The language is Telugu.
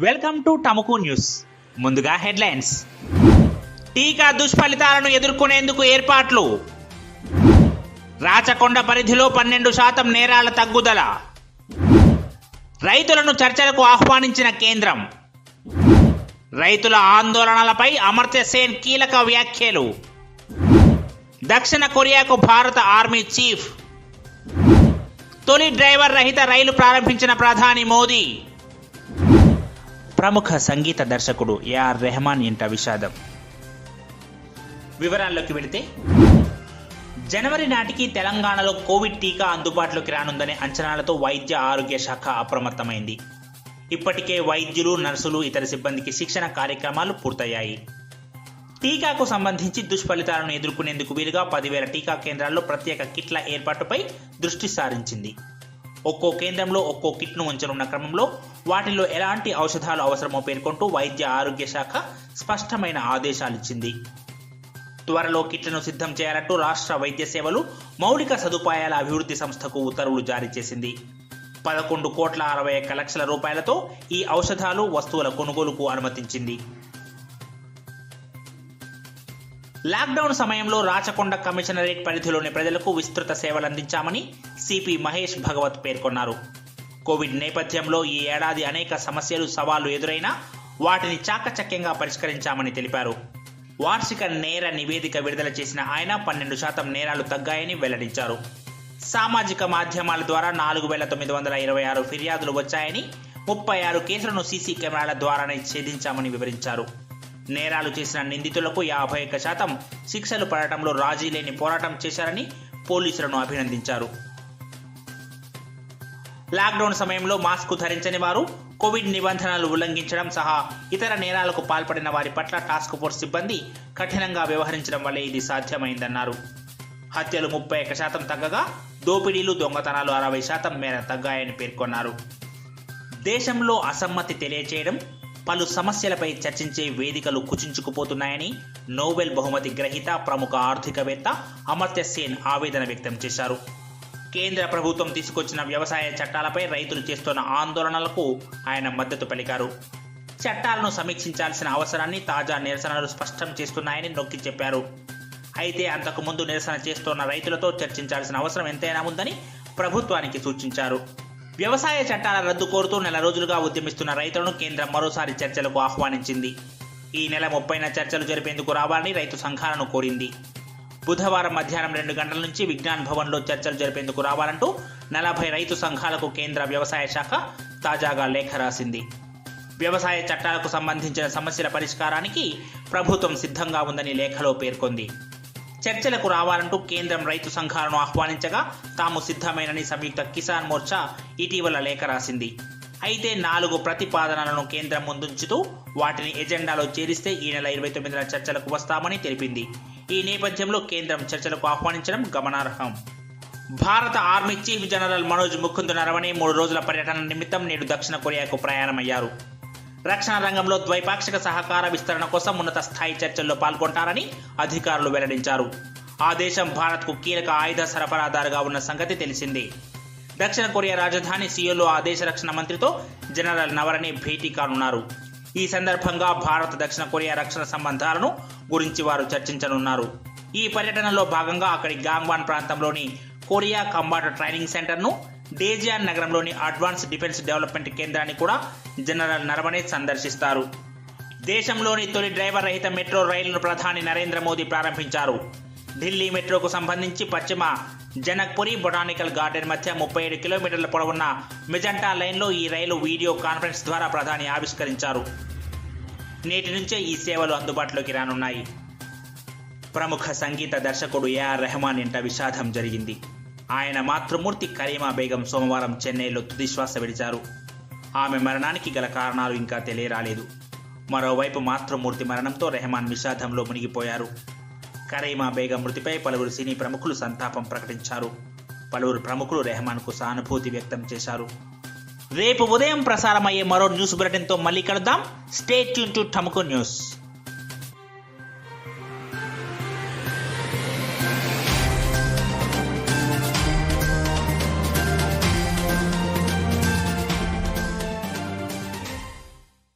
వెల్కమ్ టు టముకు న్యూస్ ముందుగా హెడ్లైన్స్ టీకా దుష్ఫలితాలను ఎదుర్కొనేందుకు ఏర్పాట్లు. రాచకొండ పరిధిలో పన్నెండు శాతం నేరాల తగ్గుదల. రైతులను చర్చలకు ఆహ్వానించిన కేంద్రం. రైతుల ఆందోళనలపై అమర్త్య సేన్ కీలక వ్యాఖ్యలు. దక్షిణ కొరియాకు భారత ఆర్మీ చీఫ్. తొలి డ్రైవర్ రహిత రైలు ప్రారంభించిన ప్రధాని మోదీ. ప్రముఖ సంగీత దర్శకుడు ఏఆర్ రెహమాన్ ఇంట విషాదం. వివరాల్లోకి వెళితే జనవరి నాటికి తెలంగాణలో కోవిడ్ టీకా అందుబాటులోకి రానుందనే అంచనాలతో వైద్య ఆరోగ్య శాఖ అప్రమత్తమైంది. ఇప్పటికే వైద్యులు నర్సులు ఇతర సిబ్బందికి శిక్షణ కార్యక్రమాలు పూర్తయ్యాయి. టీకాకు సంబంధించి దుష్ఫలితాలను ఎదుర్కొనేందుకు వీలుగా పదివేల టీకా కేంద్రాల్లో ప్రత్యేక కిట్ల ఏర్పాటుపై దృష్టి సారించింది. ఒక్కో కేంద్రంలో ఒక్కో కిట్ను ఉంచనున్న క్రమంలో వాటిల్లో ఎలాంటి ఔషధాలు అవసరమో పేర్కొంటూ వైద్య ఆరోగ్య శాఖ స్పష్టమైన ఆదేశాలిచ్చింది. త్వరలో కిట్లను సిద్ధం చేయాలంటూ రాష్ట్ర వైద్య సేవలు మౌలిక సదుపాయాల అభివృద్ధి సంస్థకు ఉత్తర్వులు జారీ చేసింది. పదకొండు కోట్ల అరవై ఒక్క లక్షల రూపాయలతో ఈ ఔషధాలు వస్తువుల కొనుగోలుకు అనుమతించింది. లాక్డౌన్ సమయంలో రాచకొండ కమిషనరేట్ పరిధిలోని ప్రజలకు విస్తృత సేవలు అందించామని సిపి మహేష్ భగవత్ పేర్కొన్నారు. కోవిడ్ నేపథ్యంలో ఈ ఏడాది అనేక సమస్యలు సవాళ్ళు ఎదురైనా వాటిని చాకచక్యంగా పరిష్కరించామని తెలిపారు. వార్షిక నేర నివేదిక విడుదల చేసిన ఆయన పన్నెండు శాతం నేరాలు తగ్గాయని వెల్లడించారు. సామాజిక మాధ్యమాల ద్వారా నాలుగు వేల తొమ్మిది వందల ఇరవై ఆరు ఫిర్యాదులు వచ్చాయని ముప్పై ఆరు కేసులను సీసీ కెమెరాల ద్వారానే ఛేదించామని వివరించారు. నేరాలు చేసిన నిందితులకు యాభై ఒక్క శాతం శిక్షలు పడటంలో రాజీ లేని పోరాటం చేశారని పోలీసులను అభినందించారు. లాక్డౌన్ సమయంలో మాస్క్ ధరించని వారు కోవిడ్ నిబంధనలు ఉల్లంఘించడం సహా ఇతర నేరాలకు పాల్పడిన వారి పట్ల టాస్క్ ఫోర్స్ సిబ్బంది కఠినంగా వ్యవహరించడం వల్లే ఇది సాధ్యమైందన్నారు. హత్యలు ముప్పై ఒక్క శాతం తగ్గగా దోపిడీలు దొంగతనాలు అరవై శాతం మేర తగ్గాయని పేర్కొన్నారు. దేశంలో అసమ్మతి తెలియచేయడం పలు సమస్యలపై చర్చించే వేదికలు కుచించుకుపోతున్నాయని నోబెల్ బహుమతి గ్రహీత ప్రముఖ ఆర్థికవేత్త అమర్త్య సేన్ ఆవేదన వ్యక్తం చేశారు. కేంద్ర ప్రభుత్వం తీసుకొచ్చిన వ్యవసాయ చట్టాలపై రైతులు చేస్తున్న ఆందోళనలకు ఆయన మద్దతు పలికారు. చట్టాలను సమీక్షించాల్సిన అవసరాన్ని తాజా నిరసనలు స్పష్టం చేస్తున్నాయని నొక్కి చెప్పారు. అయితే అంతకు ముందు నిరసన చేస్తున్న రైతులతో చర్చించాల్సిన అవసరం ఎంతైనా ఉందని ప్రభుత్వానికి సూచించారు. వ్యవసాయ చట్టాల రద్దు కోరుతూ నెల రోజులుగా ఉద్యమిస్తున్న రైతులను కేంద్రం మరోసారి చర్చలకు ఆహ్వానించింది. ఈ నెల ముప్పైన చర్చలు జరిపేందుకు రావాలని రైతు సంఘాలను కోరింది. బుధవారం మధ్యాహ్నం రెండు గంటల నుంచి విజ్ఞాన్ భవన్లో చర్చలు జరిపేందుకు రావాలంటూ నలభై రైతు సంఘాలకు కేంద్ర వ్యవసాయ శాఖ తాజాగా లేఖ రాసింది. వ్యవసాయ చట్టాలకు సంబంధించిన సమస్యల పరిష్కారానికి ప్రభుత్వం సిద్ధంగా ఉందని లేఖలో పేర్కొంది. చర్చలకు రావాలంటూ కేంద్రం రైతు సంఘాలను ఆహ్వానించగా తాము సిద్ధమేనని సంయుక్త కిసాన్ మోర్చా ఇటీవల లేఖ రాసింది. అయితే నాలుగు ప్రతిపాదనలను కేంద్రం ముందుంచుతూ వాటిని ఎజెండాలో చేరిస్తే ఈ నెల ఇరవై తొమ్మిదిన చర్చలకు వస్తామని తెలిపింది. ఈ నేపథ్యంలో కేంద్రం చర్చలకు ఆహ్వానించడం గమనార్హం. భారత army chief general Manoj Mukund Naravane మూడు రోజుల పర్యటన నిమిత్తం నేడు దక్షిణ కొరియాకు ప్రయాణమయ్యారు. రక్షణ రంగంలో ద్వైపాక్షిక సహకార విస్తరణ కోసం ఉన్నత స్థాయి చర్చల్లో పాల్గొంటారని అధికారులు వెల్లడించారు. ఆ దేశం భారత్కు కీలక ఆయుధ సరఫరాదారుగా ఉన్న సంగతి తెలిసిందే. దక్షిణ కొరియా రాజధాని సియోలో ఆ దేశ రక్షణ మంత్రితో జనరల్ నవరణి భేటీ కానున్నారు. ఈ సందర్భంగా భారత్ దక్షిణ కొరియా రక్షణ సంబంధాలను గురించి వారు చర్చించనున్నారు. ఈ పర్యటనలో భాగంగా అక్కడి గాంగ్వాన్ ప్రాంతంలోని కొరియా కంబాట్ ట్రైనింగ్ సెంటర్ను డేజియాన్ నగరంలోని అడ్వాన్స్ డిఫెన్స్ డెవలప్మెంట్ కేంద్రాన్ని కూడా జనరల్ నరవణే సందర్శిస్తారు. దేశంలోని తొలి డ్రైవర్ రహిత మెట్రో రైలును ప్రధాని నరేంద్ర మోదీ ప్రారంభించారు. ఢిల్లీ మెట్రోకు సంబంధించి పశ్చిమ జనక్పురి బొటానికల్ గార్డెన్ మధ్య ముప్పై ఏడు కిలోమీటర్ల పొడవున్న మెజంటా లైన్లో ఈ రైలు వీడియో కాన్ఫరెన్స్ ద్వారా ప్రధాని ఆవిష్కరించారు. నేటి నుంచే ఈ సేవలు అందుబాటులోకి రానున్నాయి. ప్రముఖ సంగీత దర్శకుడు ఏఆర్ రెహమాన్ ఇంట విషాదం జరిగింది. ఆయన మాతృమూర్తి కరీమా బేగం సోమవారం చెన్నైలో తుదిశ్వాస విడిచారు. ఆమె మరణానికి గల కారణాలు ఇంకా తెలియరాలేదు. మరోవైపు మాతృమూర్తి మరణంతో రెహమాన్ విషాదంలో మునిగిపోయారు. కరీమా బేగం మృతిపై పలువురు సినీ ప్రముఖులు సంతాపం ప్రకటించారు. పలువురు ప్రముఖులు రెహమాన్కు సానుభూతి వ్యక్తం చేశారు. రేపు ఉదయం ప్రసారమయ్యే మరో న్యూస్ బులెటిన్తో మళ్ళీ కలుద్దాం. Stay tune to Tamuku news